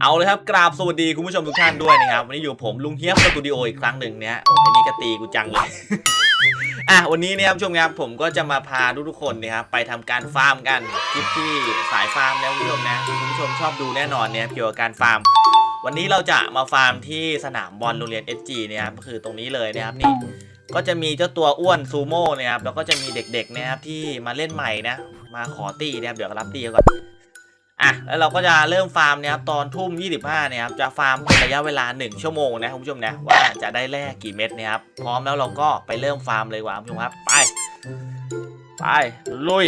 เอาเลยครับกราบสวัสดีคุณผู้ชมทุกท่านด้วยนะครับ วันนี้อยู่ผมลุงเฮียบสตูดิโออีกครั้งหนึ่งเนี่ยโอ้ยนี่ก็ตีกูจังเลยอะวันนี้เนี่ยครับผู้ชมครับผมก็จะมาพาทุกๆคนนะครับไปทำการฟาร์มกันคลิปที่สายฟาร์มแล้วคุณผู้ชมนะคุณผู้ชมชอบดูแน่นอนเนี่ยเกี่ยวกับการฟาร์ม วันนี้เราจะมาฟาร์มที่สนามบอลโรงเรียน SG เนี่ยครับก็คือตรงนี้เลยนะครับนี่ก็จะมีเจ้าตัวอ้วนซูโม่เนี่ยครับแล้วก็จะมีเด็กๆนะครับที่มาเล่นใหม่นะมาขอตีนะครับเดี๋ยวรับตีก่อน อะแล้วเราก็จะเริ่มฟาร์มเนี่ยครับตอนทุ่ม 25เนี่ยครับจะฟาร์มเป็นระยะเวลา 1 ชั่วโมงนะคุณผู้ชมนะว่าจะได้แร่กี่เม็ดเนะครับพร้อมแล้วเราก็ไปเริ่มฟาร์มเลยว่าคุณผู้ชมครับไปไปลุย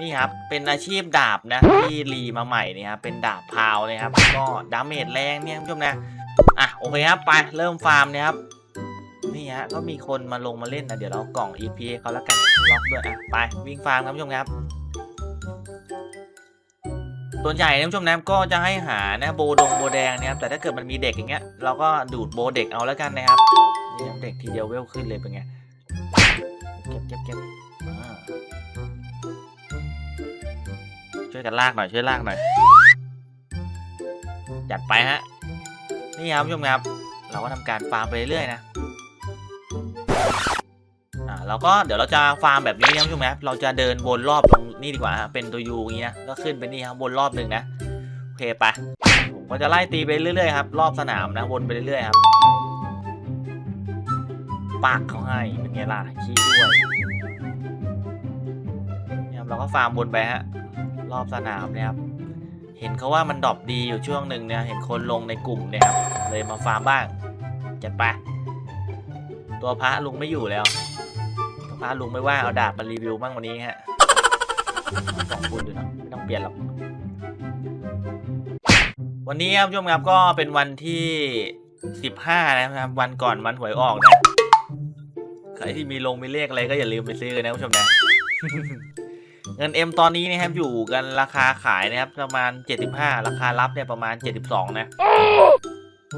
นี่ครับ เป็นอาชีพดาบนะที่รีมาใหม่เนี่ยครับเป็นดาบพาวนะครับก็ดาเมจแรงเนี่ยคุณผู้ชมนะอะโอเคครับไปเริ่มฟาร์มเนี่ยครับนี่ฮะก็มีคนมาลงมาเล่นนะเดี๋ยวเรากล่อง EP ให้เขาแล้วกันล็อกด้วยอะไปวิ่งฟาร์มครับผู้ชมครับ ส่วนใหญ่นผู้ชมนะก็จะให้หานะโบดงโบแดงนะครับแต่ถ้าเกิดมันมีเด็กอย่างเงี้ยเราก็ดูดโบเด็กเอาแล้วกันนะครับนี่เด็กทีเดียวเวลขึ้นเลยเป็นไงเก็บเก็บเก็บช่วยกันลากหน่อยช่วยลากหน่อยจัดไปฮะนี่ครับผู้ชมครับ เราก็ทำการฟาร์มไปเรื่อยๆนะอ่าเราก็เดี๋ยวเราจะฟาร์มแบบนี้นะผู้ชมครับเราจะเดินวนรอบตรง นี่ดีกว่าเป็นตัวยูอย่างเงี้ยก็ขึ้นไปนี่ครับวนรอบหนึ่งนะโอเคไปผมก็จะไล่ตีไปเรื่อยๆครับรอบสนามนะวนไปเรื่อยๆครับปักเขาให้เป็นไงล่ะขี้ด้วยเนี่ยเราก็ฟาร์มวนไปฮะรอบสนามนี่ยครับเห็นเขาว่ามันดรอปดีอยู่ช่วงหนึ่งเนี่ยเห็นคนลงในกลุ่มเนี่ยครับเลยมาฟาร์มบ้างจัดไปตัวพระลุงไม่อยู่แล้วพระลุงไม่ว่าเอาดาบมารีวิวบ้างวันนี้ฮะ สองคุณอยู่นะไม่ต้องเปลี่ยนหรอกวันนี้ครับผู้ชมครับก็เป็นวันที่สิบห้านะครับ วันก่อนวันหวยออกนะใครที่มีลงมีเลขอะไรก็อย่าลืมไปซื้อกันนะผู้ชมนะเงินเอ็มตอนนี้นะครับอยู่กันราคาขายนะครับประมาณ 75 ราคารับเนี่ยประมาณ 72 นะ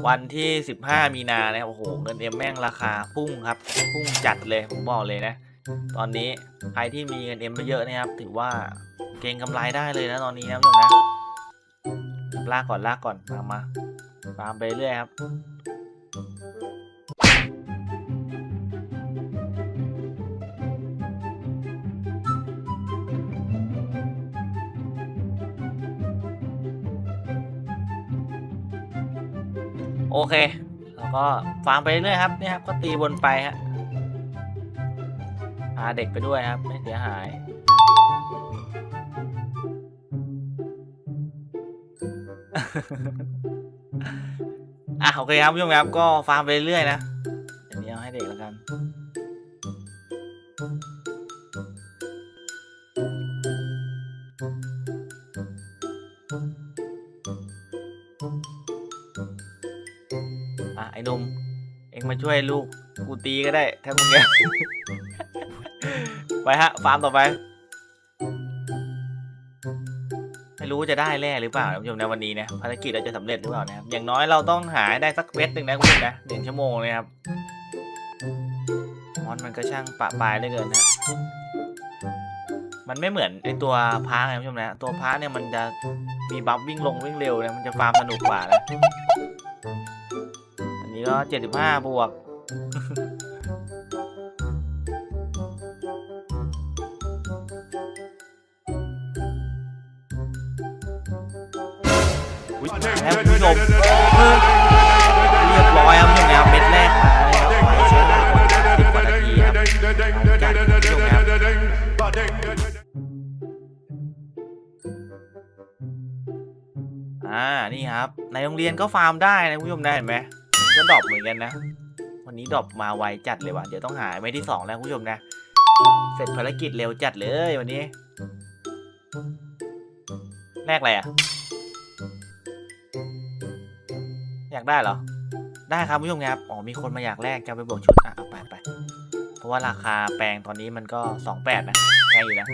วันที่ 15 มีนานะครับโอ้โหเงินเอ็มแม่งราคาพุ่งครับ พุ่งจัดเลยผมบอกเลยนะ ตอนนี้ใครที่มีเงินเอ็มเยอะนะครับ ถือว่าเก่งกำไรได้เลยนะตอนนี้นะผู้ชมนะลากก่อนลากก่อนมามา ตามไปเรื่อยครับโอเค แล้วก็ฟาร์มไปเรื่อยครับ เนี่ยครับ ก็ตีวนไปฮะาเด็กไปด้วยครับ ไม่เสียหาย อะโอเคครับผู้ชมครับก็ฟาร์มไปเรื่อยนะเดี๋ยวนี้เอาให้เด็กแล้วกันอะไอ้นมเอ็งมาช่วยลูกกูตีก็ได้ถ้ามึงอยาก ไปฮะ ฟาร์มต่อไป ไม่รู้จะได้แร่หรือเปล่านะคุณผู้ชมในวันนี้นะภารกิจเราจะสำเร็จหรือเปล่านะครับอย่างน้อยเราต้องหาให้ได้สักเวทหนึ่งนะคุณผู้ชมนะหนึ่งชั่วโมงเลยครับมอนมันก็ช่างปะปลายเหลือเกินฮะมันไม่เหมือนไอตัวพาร์นะคุณผู้ชมนะตัวพาร์เนี่ยมันจะมีบัฟวิ่งลงวิ่งเร็วนะมันจะฟาร์มสนุกกว่านะอันนี้ก็เจ็ดสิบห้าบวก อุ๊ยมาแล้วคุณผู้ชมเฮ้ยเรียบร้อยครับคุณผู้ชมนะครับเม็ดแรกมาเลยครับไฟเชื้อราคนสิบกว่านาทีครับจัดคุณผู้ชมครับอ่า นี่ครับ ในโรงเรียนก็ฟาร์มได้นะคุณผู้ชมนะเห็นไหมก็ดรอปเหมือนกันนะ วันนี้ดรอปมาไวจัดเลยว่ะ เดี๋ยวต้องหาไว้ที่สองแล้วคุณผู้ชมนะ เสร็จภารกิจเร็วจัดเลยวันนี้ แรกอะไรอะ อยากได้เหรอ ได้ครับผู้ชมครับอ๋อมีคนมาอยากแลกจะไปบวกชุดอะเอาไปไปเพราะว่าราคาแปลงตอนนี้มันก็สองแปดนะแพงอยู่นะ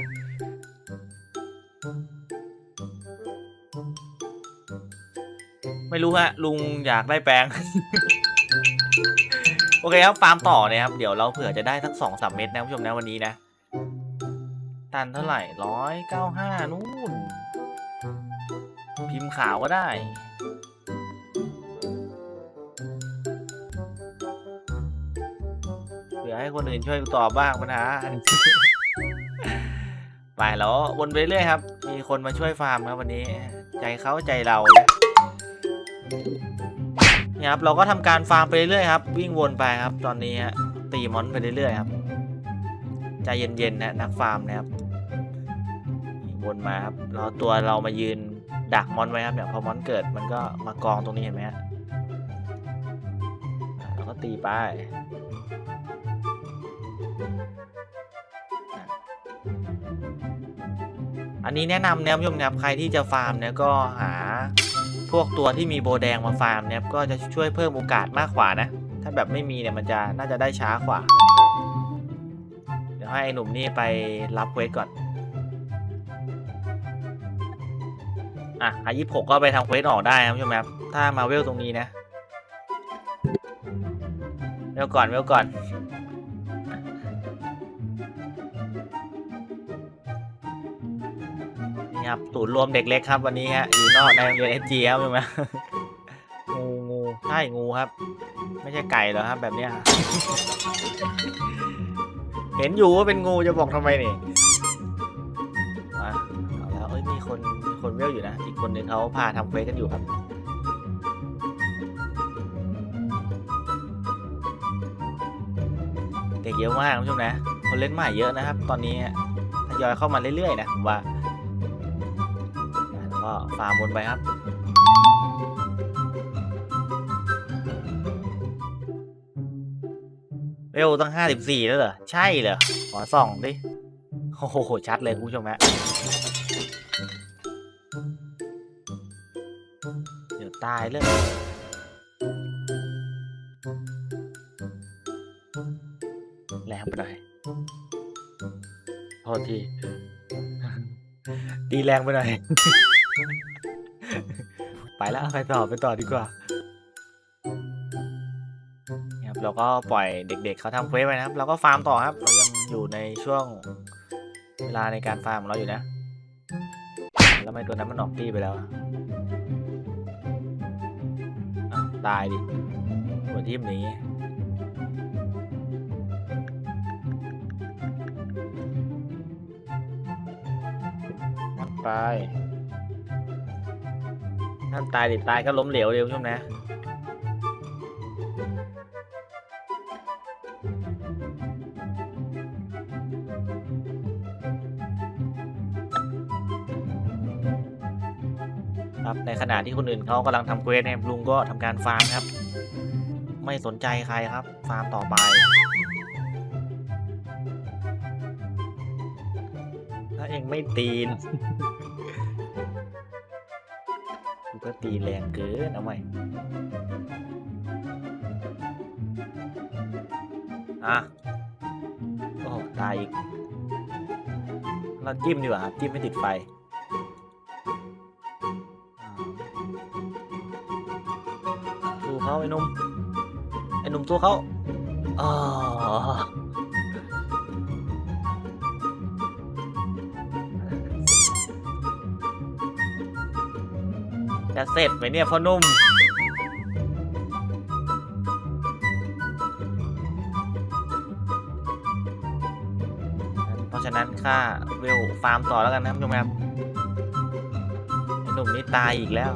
ไม่รู้ฮะลุงอยากได้แปลง โอเคครับฟาร์มต่อนะครับ เดี๋ยวเราเผื่อจะได้สักสองสามเม็ดนะผู้ชมนะวันนี้นะ ตันเท่าไหร่ร้อยเก้าห้านู่น พิมพ์ขาวก็ได้ ให้คนอื่นช่วยตอบบ้างปัญหาไปแล้ววนไปเรื่อยครับ มีคนมาช่วยฟาร์มครับวันนี้ ใจเขาใจเราเนี่ยครับเราก็ทำการฟาร์มไปเรื่อยครับ วิ่งวนไปครับ ตอนนี้ฮะตีมอนไปเรื่อยครับใจเย็นๆนะนักฟาร์มนะครับวนมาครับเราตัวเรามายืนดักมอนไว้ครับเนี่ยพอมอนเกิดมันก็มากองตรงนี้เห็นไหมฮะอ่าเราก็ตีไป อันนี้แนะนำนะครับผู้ชมนะครับใครที่จะฟาร์มเนี่ยก็หาพวกตัวที่มีโบแดงมาฟาร์มเนี่ยก็จะช่วยเพิ่มโอกาสมากกว่านะ ถ้าแบบไม่มีเนี่ยมันจะน่าจะได้ช้ากว่า เดี๋ยวให้ไอ้หนุ่มนี่ไปรับเควสก่อน อะอายี่หกก็ไปทำเควสออกได้นะผู้ชมครับถ้ามาเวลตรงนี้นะเวลก่อนเวลก่อน ครับศูนย์รวมเด็กเล็กครับวันนี้ฮะอยู่นอกในโรงเรียนเอจีครับใช่ไหมงูงูใช่งูครับ ไม่ใช่ไก่เหรอครับ แบบเนี้ยเห็นอยู่ว่าเป็นงูจะบอกทำไมนี่มาเอาแล้วเอ้ยมีคนมีคนเวลอยู่นะ อีกคนนึงเขาพาทำเควสกันอยู่ครับเด็กเยอะมากคุณผู้ชมนะ คนเล่นใหม่เยอะนะครับ ตอนนี้ทยอยเข้ามาเรื่อยๆนะผมว่า ก็ฟาร์มวนไปครับ เร็วตั้งห้าสิบสี่แล้วเหรอ ใช่เหรอ ขอส่องดิ โอ้โห ชัดเลยคุณผู้ชมฮะเดี๋ยวตายเลยแรงไปหน่อยโทษที ตีแรงไปหน่อย ไปแล้วไปต่อไปต่อดีกว่าครับเราก็ปล่อยเด็ก ๆเขาทำเควสไปนะครับ เราก็ฟาร์มต่อครับ เรายังอยู่ในช่วงเวลาในการฟาร์มของเราอยู่นะ แล้วไม่ตัวนั้นมันออกตีไปแล้วตายดิหัวทิ่มหนี้ไป ห้ามตายดิตายก็ล้มเหลวเร็วช่วงนะครับในขณะที่คนอื่นเขากำลังทำเควสเนี่ยลุงก็ทำการฟาร์มครับ ไม่สนใจใครครับ ฟาร์มต่อไป ถ้าเองไม่ตีน ก็ตีแรงเกินเอาใหม่อะโอ้โหตายอีก เราจิ้มดีกว่าจิ้มไม่ติดไฟสู้เขาไอ้นุ่มไอ้นุ่มสู้เขาอ๋อ จะเสร็จไหมเนี่ยพ่อนุ่ม เพราะฉะนั้นข้าเวลฟาร์มต่อแล้วกันนะคุณผู้ชมครับไอ้หนุ่มนี่ตายอีกแล้ว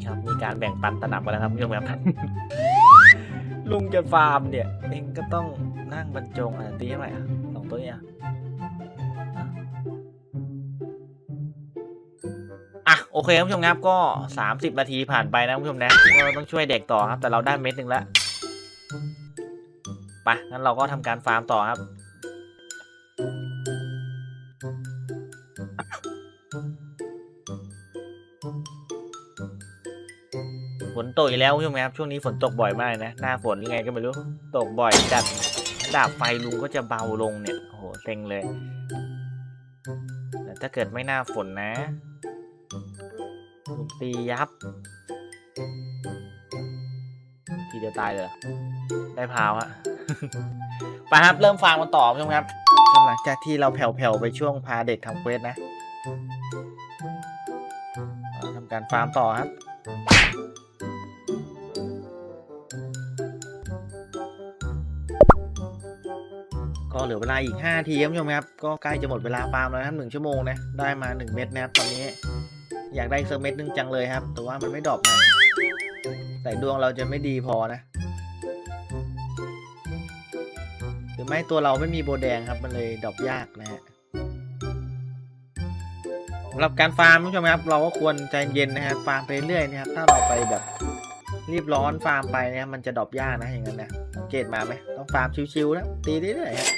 นี่ครับ มีการแบ่งปันตนับกันแล้วครับคุณผู้ชมครับลุงจะฟาร์มเนี่ย เองก็ต้องนั่งบรรจงอะตีเท่าไหร่อะสองตัวเนี่ยอะโอเคครับคุณผู้ชมครับก็ 30 นาทีผ่านไปนะคุณผู้ชมนะก็ต้องช่วยเด็กต่อครับ แต่เราได้เม็ดหนึ่งแล้วไปงั้นเราก็ทำการฟาร์มต่อครับ นตกอีกแล้วคุณผู้ชมครับช่วงนี้ฝนตกบ่อยมากนะหน้าฝนยังไงก็ไม่รู้ตกบ่อยจัดดาบไฟลุงก็จะเบาลงเนี่ยโอ้โหเซ็งเลยแต่ถ้าเกิดไม่หน้าฝนนะลุงตียับทีเดียวตายเลยได้พาวฮะไปครับเริ่มฟังกันต่อคุณผู้ชมครับหลังจากที่เราแผ่วๆไปช่วงพาเด็กทำเควสนะทำการฟาร์มต่อครับ ก็เหลือเวลาอีก5ทีครับผู้ชมครับ ก็ใกล้จะหมดเวลาฟาร์มแล้วครับหนึ่งชั่วโมงนะ ได้มา 1 เม็ดนะครับตอนนี้ อยากได้สักเม็ดนึงจังเลยครับ แต่ว่ามันไม่ดรอปนะแต่ดวงเราจะไม่ดีพอนะหรือไม่ตัวเราไม่มีโบแดงครับ มันเลยดรอปยากนะฮะสำหรับการฟาร์มผู้ชมครับ เราก็ควรใจเย็นนะครับ ฟาร์มไปเรื่อยนะครับ ถ้าเราไปแบบ รีบร้อนฟาร์มไปเนี่ยมันจะดรอปยากนะอย่างนั้นนะสังเกตมาไหมต้องฟาร์มชิวๆนะตีเรื่อยๆฮะ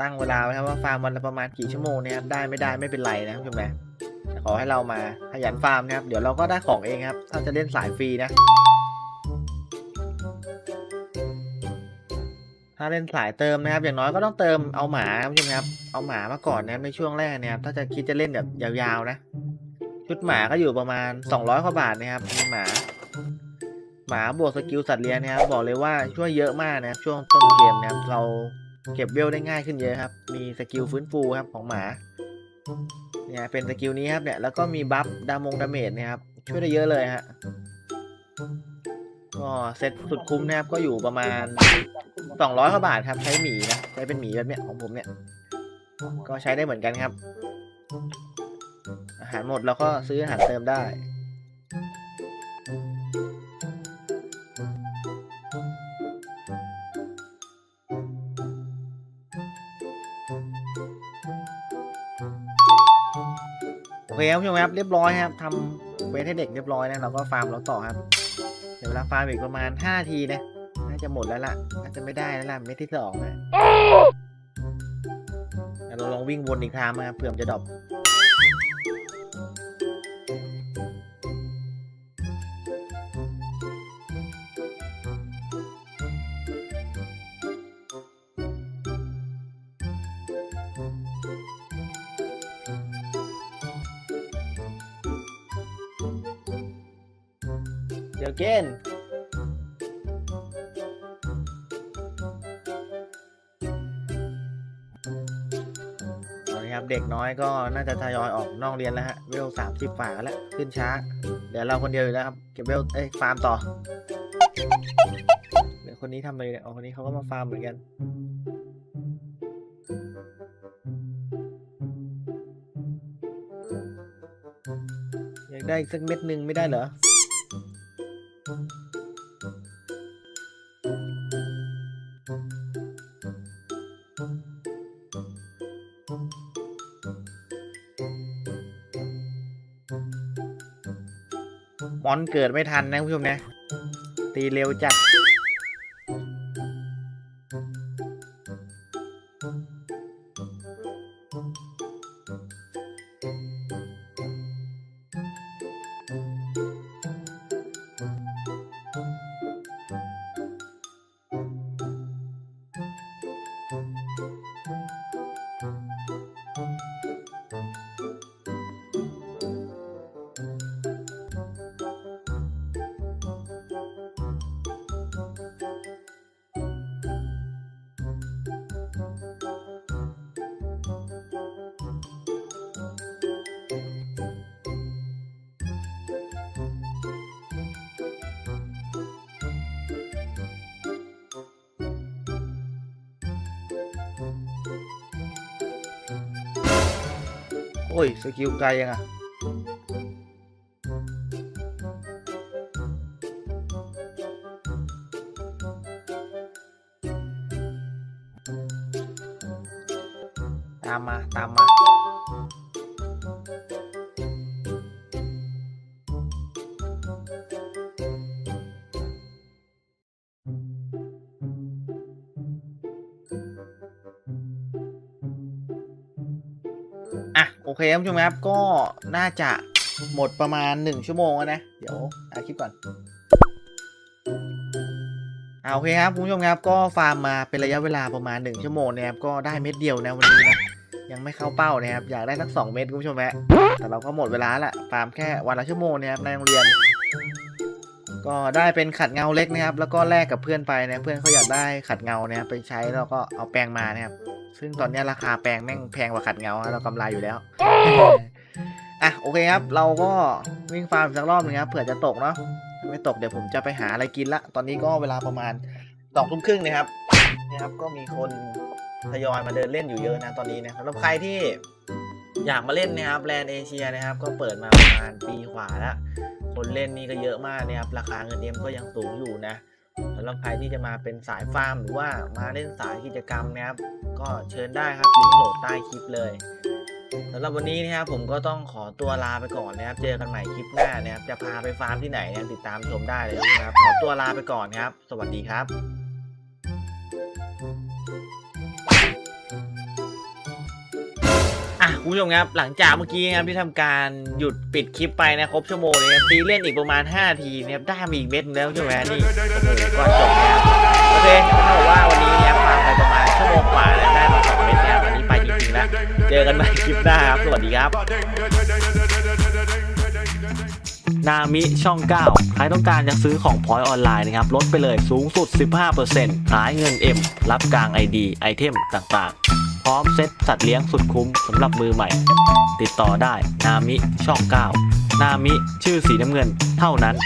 ตั้งเวลาไว้ครับว่าฟาร์มวันละประมาณกี่ชั่วโมงเนะครับได้ไม่ได้ไม่เป็นไรนะคุณผู้ชมนะแต่ขอให้เรามาขยันฟาร์มนะครับ เดี๋ยวเราก็ได้ของเองครับ ถ้าจะเล่นสายฟรีนะ ถ้าเล่นสายเติมนะครับ อย่างน้อยก็ต้องเติมเอาหมาคุณผู้ชมครับ เอาหมามาก่อนนะครับในช่วงแรกนะครับ ถ้าจะคิดจะเล่นแบบยาวๆนะ ชุดหมาก็อยู่ประมาณ 200กว่าบาทนะครับมีหมา หมาบวกสกิลสัตว์เลี้ยงนะครับบอกเลยว่าช่วยเยอะมากนะครับช่วงต้นเกมนะครับเราเก็บเวลได้ง่ายขึ้นเยอะครับ มีสกิลฟื้นฟูครับของหมาเนี่ยเป็นสกิลนี้ครับเนี่ยแล้วก็มีบัฟดามงดาเมจนะครับช่วยได้เยอะเลยฮะก็เซ็ตสุดคุ้มนะครับก็อยู่ประมาณสองร้อยกว่าบาทครับใช้หมีนะใช้เป็นหมีแบบเนี้ยของผมเนี่ย ก็ใช้ได้เหมือนกันครับ หารหมดเราก็ซื้ออาหารเติมได้ โอเคครับผู้ชมครับเรียบร้อยครับทำเวทให้เด็กเรียบร้อยนะเราก็ฟาร์มเราต่อครับ เดี๋ยวเวลาฟาร์มอีกประมาณ 5 ทีนะน่าจะหมดแล้วล่ะน่าจะไม่ได้แล้วล่ะเม็ดที่สองนะเราลองวิ่งวนอีกทางมาครับเผื่อมจะดรอป ดี๋ยวเกนตอนนี้ครับเด็กน้อยก็น่าจะทยอยออกนอกเรียนแล้วฮะ เวลสามสิบฝ่าแล้ว ขึ้นช้า เดี๋ยวเราคนเดียวอยู่แล้วครับ เก็บเวลเอ้ยฟาร์มต่อ เดี๋ยวคนนี้ทำอะไรเนี่ยอ๋อคนนี้เขาก็มาฟาร์มเหมือนกันอยากได้อีกสักเม็ดหนึ่งไม่ได้เหรอ มอนเกิดไม่ทันนะคุณผู้ชมนะ ตีเร็วจัด โอ้ยสกิลไกลยังอะ โอเคครับคุณผู้ชมครับก็น่าจะหมดประมาณ 1 ชั่วโมงแล้วนะ เดี๋ยวอาคลิปก่อนเอาโอเคครับคุณผู้ชมครับก็ฟาร์มมาเป็นระยะเวลาประมาณ 1 ชั่วโมงนะครับก็ได้เม็ดเดียวนะวันนี้นะยังไม่เข้าเป้านะครับอยากได้สัก2เม็ดคุณผู้ชมฮะแต่เราก็หมดเวลาละฟาร์มแค่วันละชั่วโมงนะครับในโรงเรียน ก็ได้เป็นขัดเงาเล็กนะครับ แล้วก็แลกกับเพื่อนไปนะเพื่อนเขาอยากได้ขัดเงานะครับไปใช้แล้วก็เอาแปรงมานะครับ ซึ่งตอนนี้ราคาแปรงแม่งแพงกว่าขัดเงานะเรากำไรอยู่แล้วอะโอเคครับ เราก็วิ่งฟาร์มอีกสักรอบหนึงครับเผื่อจะตกเนาะถ้าไม่ตกเดี๋ยวผมจะไปหาอะไรกินละ ตอนนี้ก็เวลาประมาณสองทุ่มครึ่งนะครับนะครับ ก็มีคนทยอยมาเดินเล่นอยู่เยอะนะตอนนี้นะสำหรับใครที่อยากมาเล่นนะครับแลนด์เอเชียนะครับ ก็เปิดมาประมาณปีกว่าแล้วคนเล่นนี่ก็เยอะมากนะครับราคาเงินเอ็มก็ยังสูงอยู่นะ สำหรับใครที่จะมาเป็นสายฟาร์มหรือว่ามาเล่นสายกิจกรรมนะครับ ก็เชิญได้ครับลิงก์โหลดใต้คลิปเลยสำหรับวันนี้นะครับผมก็ต้องขอตัวลาไปก่อนนะครับ เจอกันใหม่คลิปหน้านะครับจะพาไปฟาร์มที่ไหนนะติดตามชมได้เลยนะครับขอตัวลาไปก่อนครับ สวัสดีครับ คุณผู้ชมครับ หลังจากเมื่อกี้นะครับที่ทำการหยุดปิดคลิปไปนะครบชั่วโมงเลยตีเล่นอีกประมาณ5นาทีนะครับได้มาอีกเม็ดแล้วใช่ไหมนี่ก่อนจบนะครับโอเคเขาบอกว่าวันนี้เนี่ยฟังไปประมาณชั่วโมงกว่าแล้วได้มาสองเม็ดนะครับวันนี้ไปจริงๆแล้วเจอกันใหม่คลิปหน้าครับสวัสดีครับนามิช่อง 9 ใครต้องการจะซื้อของพอยออนไลน์นะครับลดไปเลยสูงสุด 15%ขายเงิน M รับกลาง ID ไอเทมต่างๆ ร้อมเซ็ตสัตว์เลี้ยงสุดคุ้มสำหรับมือใหม่ ติดต่อได้นามิช่อง 9 นามิชื่อสีน้ำเงินเท่านั้น